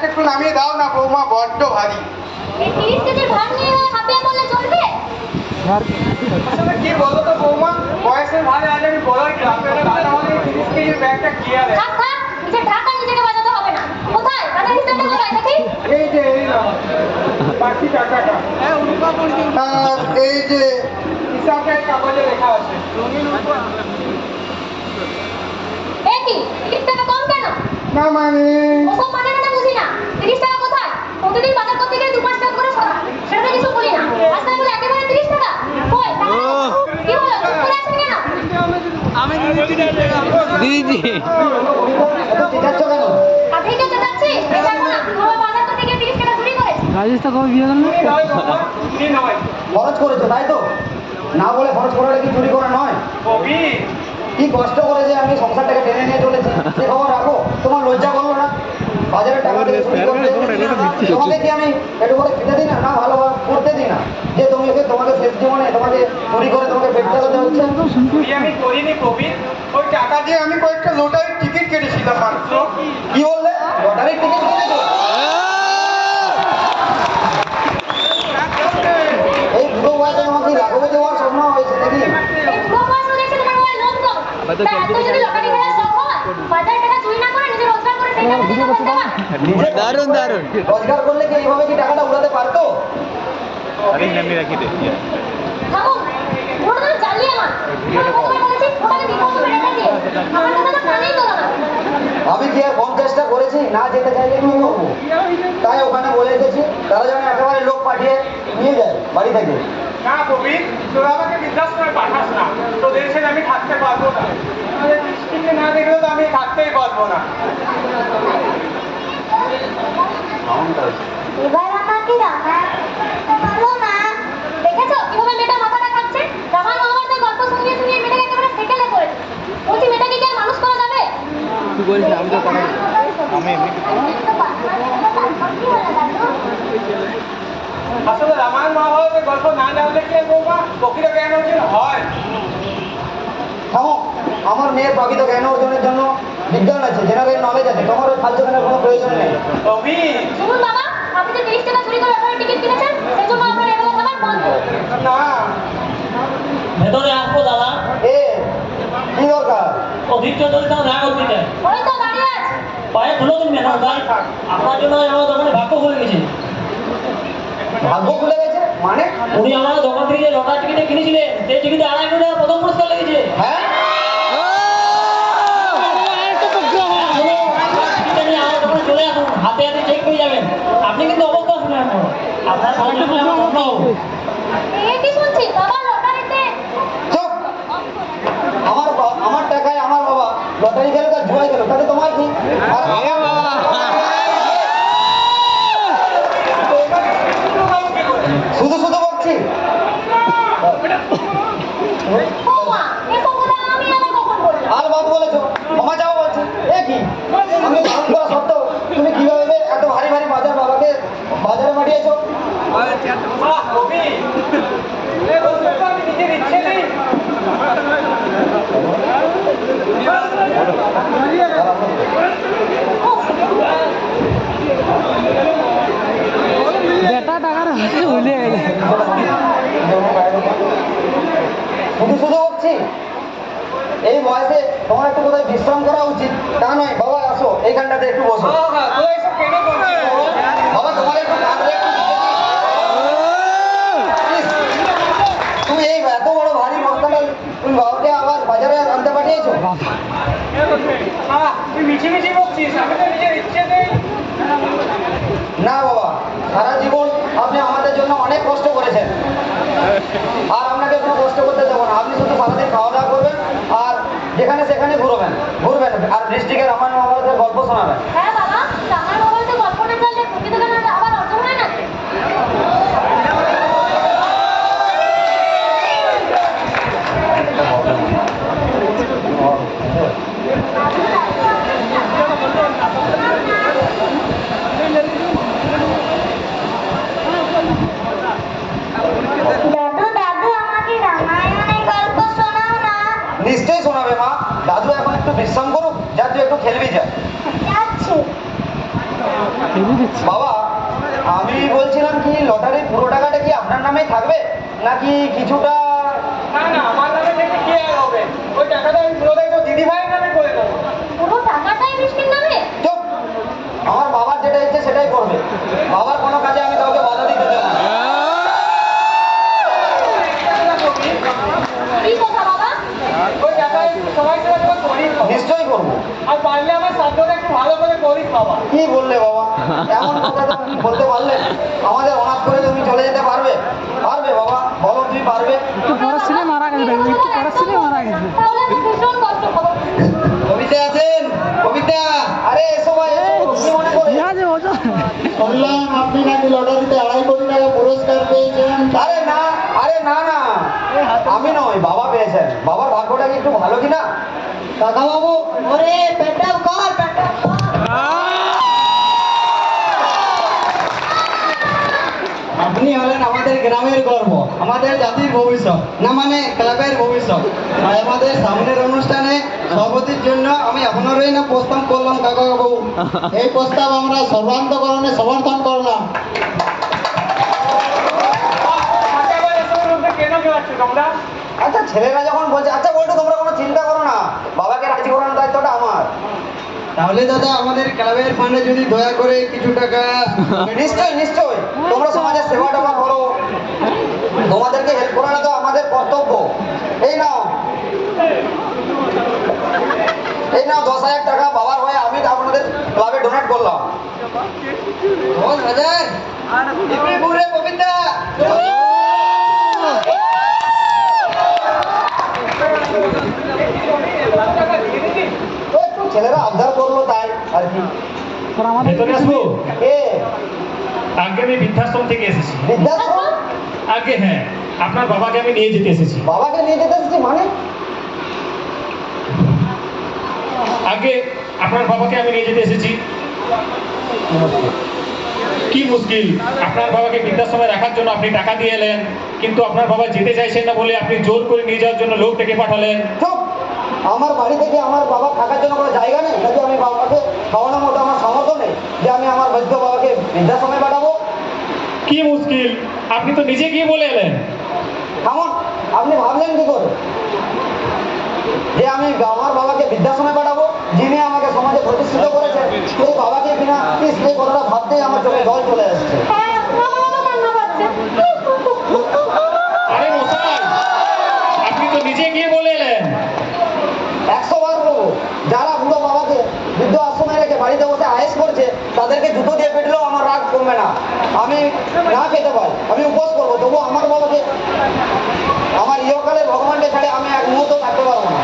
ব্যাগটা একটু নামিয়ে দাও না বৌমা বড্ড ভারী। এই তিরিশ কেজির ভার নিয়ে হাঁপিয়ে বললে চলবে? আসলে কি বলো তো বৌমা বয়সের ভারে আজ আমি বড়ই গ্রামের দাদা আমাকে তিরিশ কেজির ব্যাগটা কি আর থাক থাক নিজের ঢাকা নিজেকে বাজাতে হবে না। কোথায়? বাজার হিসাবটা কোথায় দেখি। এই যে এই নাও। বাকি টাকাটা। আর এই যে হিসাবের কাগজে লেখা আছে। এ কি? তিরিশ কম কেন? না মানে ওসব মানে মানে বুঝি না তিরিশ টাকা কোথায় প্রতিদিন বাজার করতে গেলে দু পাঁচ টাকা করে সরা। সেটা কিছু বলি না। আজ বলে একেবারে তিরিশ টাকা। কই? কি হলো? চুপ করে আছেন কেন? দিদি। আপনি কেউ যাচ্ছি। দেখো না বাজার করতে গিয়ে তিরিশ টাকা চুরি করেছে। রাজেশ তো কবে বিয়ে করল কি নয় বৌমা কি নয় খরচ করেছ তাই তো? না বলে খরচ করাটা কি চুরি করা নয়? কি কষ্ট করে যে আমি সংসারটাকে টেনে নিয়ে চলেছি। সে খবর রাখো। তোমার লজ্জা করল না। বাজারে টাকা দিয়ে তোমাকে কি আমি একটু করে খেতে দিই না? না ভালো করতে দিই না। যে তুমি ওকে তোমাকে শেষ জীবনে তোমাকে চুরি করে তোমাকে পেট চালাতে হচ্ছে। আমি করিনি কবি ওই টাকা দিয়ে আমি কয়েকটা লোটারির টিকিট কেটেছিলাম মাত্র। কি বললে? লটারির টিকিট কিনেছো এই দুটো বয়সে তোমাকে রাঘবে দেওয়ার স্বপ্ন হয়েছে নাকি? হয়ে হয় বাজারে টাকা চুরি না করে নিজে রোজগার করলে কি এইভাবে কি টাকাটা উড়াতে পারতো? বিপদ করে রেখে না। আমি কি আর কম চেষ্টা করেছি? না যেতে চাইলে কি করব? তাই ওখানে বলে এসেছি তারা যেন একেবারে লোক পাঠিয়ে নিয়ে যায় বাড়ি থেকে। না কবি তোরা আমাকে পাঠাস না তোদের ছেলে আমি থাকতে পারব না আমাদের দৃষ্টিকে না দেখলে তো আমি থাকতেই পারব না এবার আমাকে রামা। বলো না দেখেছ? কীভাবে মেয়েটা মাথাটা খাচ্ছে রামার মহাভারতের গল্প শুনিয়ে শুনিয়ে মেয়েটাকে একেবারে সেকেলে করেছে। বলছি মেয়েটাকে কি আর মানুষ করা যাবে? তুই বলছিস আমি তো পাঠাবো আমি এমনি আসলে রামায়ণ মহাভারতের গল্প না জানলে কি বৌমা? প্রকৃত জ্ঞান অর্জন হয়। আমার মেয়ের প্রকৃত জ্ঞান অর্জনের জন্য বিজ্ঞান আছে জেনারেল নলেজ আছে তোমার ওই ফালতু জ্ঞানের কোনো প্রয়োজন নেই। শুনুন বাবা আপনি যে তিরিশ টাকা চুরি করে আপনার টিকিট কিনেছেন সেই জন্য আপনার এবেলা খাবার বন্ধ। না। ভেতরে আসব দাদা। এ কি দরকার? অভিজ্ঞ দলটা দেখা করতে চাই ওই তো দাঁড়িয়ে আছে। পায়ে ধুলো দিন মেন আপনার জন্য আমার দোকানে ভাগ্য খুলে গেছে। ভাগ্য খুলে গেছে? মানে? উনি আমার দোকান থেকে যে লটার টিকিটে কিনেছিলেন সেই টিকিটে আড়াই টাকা প্রথম পুরস্কার লেগেছে। হ্যাঁ টিকিটটা নিয়ে আমার দোকানে চলে আসুন হাতে হাতে চেক পেয়ে যাবেন আপনি কিন্তু অবস্থা শুনে এখন আপনার সাহায্য করে আমার ধন্য হব এই কি শুনছি বাবা লটারিতে চুপ আমার বা- আমার টাকায় আমার বাবা লটারি খেলে তার জুয়াই গেল তাতে তোমার কি আর শুধু শুধু বললাম আর বাদ বলেছ ক্ষমা চাও বলছি এ কি আমি বারণ করা সত্ত্বেও তুমি কীভাবে এত ভারী ভারী বাজার বাবাকে বাজারে পাঠিয়েছো বাহ কবি এ বলতে তো আমি নিজের ইচ্ছে নেই বেটা টাকার হাতে ভুলে গেছে। শুধু শুধু এই বয়সে তোমার একটু কোথায় বিশ্রাম করা উচিত তা নয় বাবা আসো এইখানটাতে একটু বসো হ্যাঁ হ্যাঁ তো এইসব কেন করছিস বাবা তোমার একটু কাঁধে একটু Please, তুমি এই এত বড় ভারী বস্তাটা তুমি বাবাকে আবার বাজারে আনতে পাঠিয়েছো? না বাবা সারা জীবন আপনি আমাদের জন্য অনেক কষ্ট করেছেন। আর আপনাকে কোনো কষ্ট করতে দেবো না। আপনি শুধু সারাদিন খাওয়া দাওয়া করবেন আর যেখানে সেখানে ঘুরবেন ঘুরবেন। আর ডিস্ট্রিক্টের রামায়ণ মহাভারতের গল্প শোনাবেন। হ্যাঁ বাবা শোনাবে মা। দাদু এখন একটু বিশ্রাম করুক। যা তুই একটু খেলবি যা। বাবা আমি বলছিলাম কি লটারির পুরো টাকাটা কি আপনার নামেই থাকবে? নাকি কিছুটা না না আমার নামে থেকে কি আর হবে? ওই টাকাটা আমি তো দিদি ভাইয়ের নামে করে দেবো। পুরো টাকাটাই বৃষ্টির নামে? চুপ। আমার বাবার যেটা ইচ্ছে সেটাই করবে। বাবার কোনো কাজে আমি কাউকে বাধা দিতে দেবো না কি কথা বাবা ওই টাকায় সবাই সবাই তোমার খাব। করব। আর পারলে আমার সাধ্যটা একটু ভালো করে করিস বাবা কি বললে বাবা? এমন কথা তুমি বলতে পারলে। আমাদের অনাথ করে তুমি চলে যেতে পারবে। পারবে বাবা? বলো তুমি পারবে? একটু ছেলে মারা গেছে একটু ছেলে মারা গেছে। ভীষণ কষ্ট কবিতা আছেন? কবিতা? আরে এসো ভাই এসো। মনে করে ইয়া যে ওজন শুনলাম আপনি নাকি লটারিতে আড়াই কোটি টাকা পুরস্কার পেয়েছেন? আরে না আরে না না। আমি নয় বাবা পেয়েছেন। বাবার ভাগ্যটা কি একটু ভালো কিনা? কাকা বাবু ওরে পেট্রাল কর পেট্রাল আপনি হলেন আমাদের গ্রামের গর্ব আমাদের জাতির ভবিষ্যৎ না মানে ক্লাবের ভবিষ্যৎ। আর আমাদের সামনের অনুষ্ঠানে সভাপতির জন্য আমি আপনারই না প্রস্তাব করলাম কাকা বাবু এই প্রস্তাব আমরা সর্বান্তকরণে সমর্থন করলাম। কেন আচ্ছা ছেলেরা যখন বলছে আচ্ছা বলতো তোমরা কোনো চিন্তা করো না বাবাকে রাজি করানোর দায়িত্বটা আমার। তাহলে দাদা আমাদের ক্লাবের ফান্ডে যদি দয়া করে কিছু টাকা নিশ্চয়ই নিশ্চয়ই। তোমরা সমাজের সেবা টেবা করো। তোমাদেরকে হেল্প করানো তো আমাদের কর্তব্য। এই নাও। এই নাও দশ হাজার টাকা বাবার হয়ে আমি আপনাদের ক্লাবে ডোনেট করলাম। দশ হাজার? এমনি ঘুরে গোবিন্দা টাকা দিয়ে দিচ্ছি তো একটু ছেলেরা আবদার করল তাই আর কি। আগে আমি বৃদ্ধাশ্রম থেকে এসেছি। বৃদ্ধাশ্রম? আগে হ্যাঁ আপনার বাবাকে আমি নিয়ে যেতে এসেছি। বাবাকে নিয়ে যেতে এসেছি মানে? আগে আপনার বাবাকে আমি নিয়ে যেতে এসেছি। কি মুশকিল আপনার বাবাকে বৃদ্ধাশ্রমে রাখার জন্য আপনি টাকা দিয়ে এলেন কিন্তু আপনার বাবা যেতে চাইছেন না বলে আপনি জোর করে নিয়ে যাওয়ার জন্য লোক ডেকে পাঠালেন আমার বাড়ি থেকে আমার বাবা থাকার জন্য কোনো জায়গা নেই নাকি আমি বাবাকে খাওয়ানোর মতো আমার সামর্থ্য নেই যে আমি আমার বৃদ্ধ বাবাকে বৃদ্ধাশ্রমে পাঠাবো। কি মুশকিল? আপনি তো নিজে গিয়ে বলে এলেন। কেমন আপনি ভাবলেন কি করে? যে আমি আমার বাবাকে বৃদ্ধাশ্রমে পাঠাবো যিনি আমাকে সমাজে প্রতিষ্ঠিত করেছেন সেই বাবাকে কিনা এই কথাটা ভাবতেই আমার চোখে জল চলে আসছে। হ্যাঁ আরে মশাই আপনি তো নিজে গিয়ে বলে এলেন একশো বার বলব যারা বুড়ো বাবাকে বৃদ্ধ আশ্রমে রেখে বাড়িতে বসে আয়েস করছে তাদেরকে জুতো দিয়ে পেটলেও আমার রাগ কমবে না। আমি না খেতে পাই আমি উপোস করব তবু আমার বাবাকে আমার ইহকালে ভগবানকে ছাড়ে আমি এক মুহূর্ত থাকতে পারব না।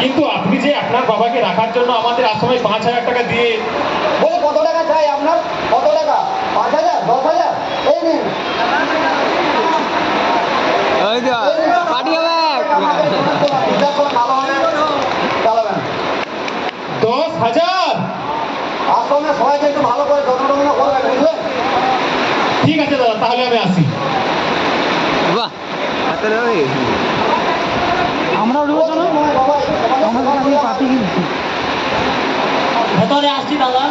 কিন্তু আপনি যে আপনার বাবাকে রাখার জন্য আমাদের আশ্রমে পাঁচ হাজার টাকা দিয়ে বলে কত টাকা চাই আপনার কত টাকা পাঁচ হাজার দশ হাজার এই নিন ওই তো পার্টি হবে বৃদ্ধাশ্রম ভালোভাবে চালাবেন দশ হাজার আশ্রমে সবাইকে একটু ভালো করে যত্ন করবেন বুঝলেন? ঠিক আছে দাদা তাহলে আমি আসি। বাহ। আমরা উঠবো চলো আমরা পাতি কিনছি ভেতরে আসছি দাদা।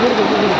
good, good, good.